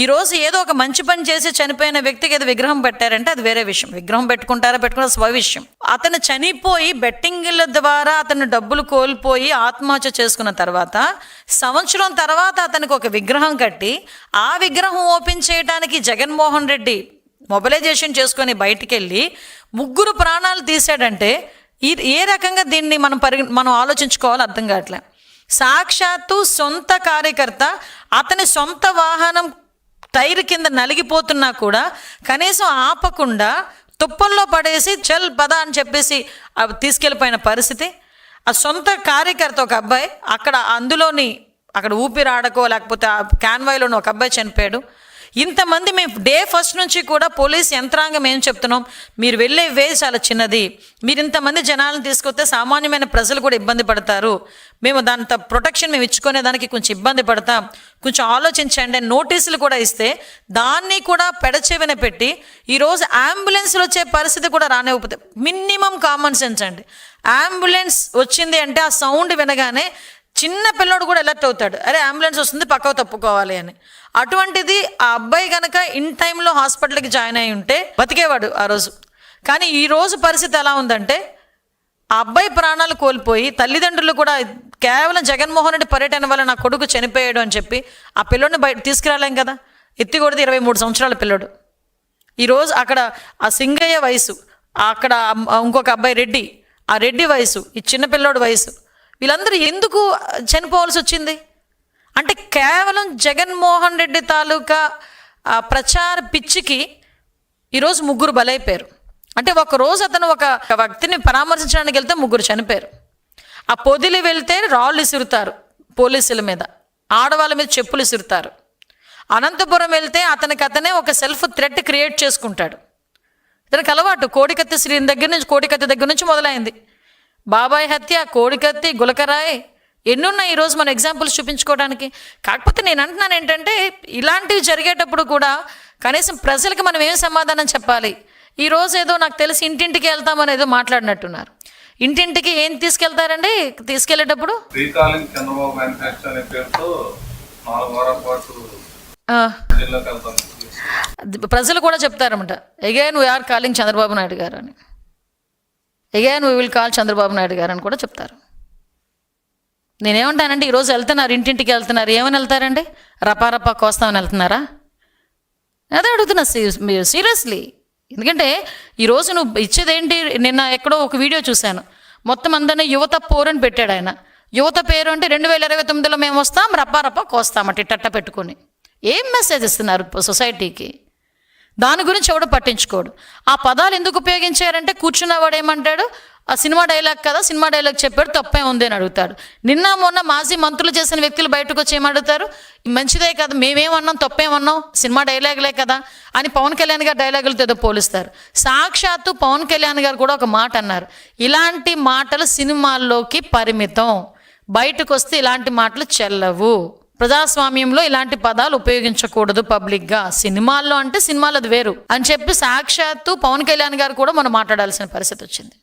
ఈరోజు ఏదో ఒక మంచి పని చేసి చనిపోయిన వ్యక్తికి ఏదో విగ్రహం పెట్టారంటే అది వేరే విషయం. విగ్రహం పెట్టుకుంటారా? పెట్టుకున్న స్వ విషయం. అతను చనిపోయి బెట్టింగ్ల ద్వారా అతను డబ్బులు కోల్పోయి ఆత్మహత్య చేసుకున్న తర్వాత సంవత్సరం తర్వాత అతనికి ఒక విగ్రహం కట్టి ఆ విగ్రహం ఓపెన్ చేయడానికి జగన్మోహన్ రెడ్డి మొబిలైజేషన్ చేసుకొని బయటికి వెళ్ళి ముగ్గురు ప్రాణాలు తీశాడంటే ఈ ఏ రకంగా దీన్ని మనం పరి మనం ఆలోచించుకోవాలి అర్థం కావట్లేదు సాక్షాత్తు సొంత కార్యకర్త అతని సొంత వాహనం టైర్ కింద నలిగిపోతున్నా కూడా కనీసం ఆపకుండా తుప్పల్లో పడేసి చల్ పద అని చెప్పేసి అవి తీసుకెళ్ళిపోయిన పరిస్థితి. ఆ సొంత కార్యకర్త ఒక అబ్బాయి అక్కడ అందులోని అక్కడ ఊపిరాడకో లేకపోతే ఆ క్యాన్వాయ్లోని ఒక అబ్బాయి చనిపోయాడు. ఇంతమంది మేము డే ఫస్ట్ నుంచి కూడా పోలీస్ యంత్రాంగం ఏం చెప్తున్నాం? మీరు వెళ్ళే వే చాలా చిన్నది. మీరు ఇంతమంది జనాలను తీసుకొస్తే సామాన్యమైన ప్రజలు కూడా ఇబ్బంది పడతారు. మేము దాంత ప్రొటెక్షన్ మేము ఇచ్చుకునే దానికి కొంచెం ఇబ్బంది పడతాం. కొంచెం ఆలోచించండి. నోటీసులు కూడా ఇస్తే దాన్ని కూడా పెడచెవిన పెట్టి ఈరోజు అంబులెన్స్లు వచ్చే పరిస్థితి కూడా రానివ్వకపోతే మినిమం కామన్ సెన్స్ అండి. అంబులెన్స్ వచ్చింది అంటే ఆ సౌండ్ వినగానే చిన్న పిల్లోడు కూడా అలర్ట్ అవుతాడు. అరే అంబులెన్స్ వస్తుంది పక్కకు తప్పుకోవాలి అని. అటువంటిది ఆ అబ్బాయి కనుక ఇన్ టైంలో హాస్పిటల్కి జాయిన్ అయి ఉంటే బతికేవాడు ఆ రోజు. కానీ ఈ రోజు పరిస్థితి ఎలా ఉందంటే ఆ అబ్బాయి ప్రాణాలు కోల్పోయి తల్లిదండ్రులు కూడా కేవలం జగన్మోహన్ రెడ్డి పర్యటన వల్ల నా కొడుకు చనిపోయాడు అని చెప్పి ఆ పిల్లోడిని బయట తీసుకురాలేం కదా? ఎత్తి కొడితే ఇరవై మూడు సంవత్సరాల పిల్లడు. ఈరోజు అక్కడ ఆ సింగయ్య వయసు అక్కడ ఇంకొక అబ్బాయి రెడ్డి ఆ రెడ్డి వయసు ఈ చిన్నపిల్లోడు వయసు వీళ్ళందరూ ఎందుకు చనిపోవాల్సి వచ్చింది? అంటే కేవలం జగన్మోహన్ రెడ్డి తాలూకా ప్రచార పిచ్చికి ఈరోజు ముగ్గురు బలైపోయారు. అంటే ఒక రోజు అతను ఒక వ్యక్తిని పరామర్శించడానికి వెళ్తే ముగ్గురు చనిపోయారు. ఆ పొదిలి వెళ్తే రాళ్ళు ఇసురుతారు పోలీసుల మీద. ఆడవాళ్ళ మీద చెప్పులు ఇసురుతారు. అనంతపురం వెళ్తే అతనికి అతనే ఒక సెల్ఫ్ థ్రెట్ క్రియేట్ చేసుకుంటాడు. ఇతనికి అలవాటు కోడికత్తి శ్రీని దగ్గర నుంచి కోడికత్తి దగ్గర నుంచి మొదలైంది. బాబాయ్ హత్య కోడికత్తి గులకరాయ్ ఎన్నున్నాయి ఈరోజు మన ఎగ్జాంపుల్స్ చూపించుకోవడానికి? కాకపోతే నేను అంటున్నాను ఏంటంటే ఇలాంటివి జరిగేటప్పుడు కూడా కనీసం ప్రజలకు మనం ఏం సమాధానం చెప్పాలి? ఈ రోజు ఏదో నాకు తెలిసి ఇంటింటికి వెళ్తామని ఏదో మాట్లాడినట్టున్నారు. ఇంటింటికి ఏం తీసుకెళ్తారండి? తీసుకెళ్ళేటప్పుడు ప్రజలు కూడా చెప్తారన్నమాట. Again we're calling Chandrababu Naidu garu అని. Again we will call Chandrababu Naidu garu అని కూడా చెప్తారు. నేనేమంటానండి ఈరోజు వెళ్తున్నారు ఇంటింటికి వెళ్తున్నారు ఏమని వెళ్తారండి? రపా కోస్తామని వెళ్తున్నారా? అదే అడుగుతున్నా సీరియస్లీ. ఎందుకంటే ఈరోజు నువ్వు ఇచ్చేదేంటి? నిన్న ఎక్కడో ఒక వీడియో చూశాను. మొత్తం అందరినీ యువత పోరని పెట్టాడు ఆయన. యువత పేరు అంటే రెండు వేల ఇరవై తొమ్మిదిలో మేము వస్తాం రప్పారప్ప కోస్తామంటే కోస్తామట ఇట్టట్ట పెట్టుకొని. ఏం మెసేజ్ ఇస్తున్నారు సొసైటీకి? దాని గురించి ఎవడు పట్టించుకోడు. ఆ పదాలు ఎందుకు ఉపయోగించారంటే కూర్చున్నవాడు ఏమంటాడు? ఆ సినిమా డైలాగ్ కదా సినిమా డైలాగ్ చెప్పాడు తప్పే ఉంది అని అడుగుతాడు. నిన్న మొన్న మాజీ మంత్రులు చేసిన వ్యక్తులు బయటకు వచ్చి ఏమడుగుతారు? మంచిదే కదా మేమేమన్నాం తప్పేమన్నాం సినిమా డైలాగులే కదా అని పవన్ కళ్యాణ్ గారు డైలాగులతో పోలుస్తారు. సాక్షాత్తు పవన్ కళ్యాణ్ గారు కూడా ఒక మాట అన్నారు. ఇలాంటి మాటలు సినిమాల్లోకి పరిమితం. బయటకు వస్తే ఇలాంటి మాటలు చెల్లవు. ప్రజాస్వామ్యంలో ఇలాంటి పదాలు ఉపయోగించకూడదు పబ్లిక్గా. సినిమాల్లో అంటే సినిమాలు అది వేరు. అని చెప్పి సాక్షాత్తు పవన్ కళ్యాణ్ గారు కూడా మనం మాట్లాడాల్సిన పరిస్థితి వచ్చింది.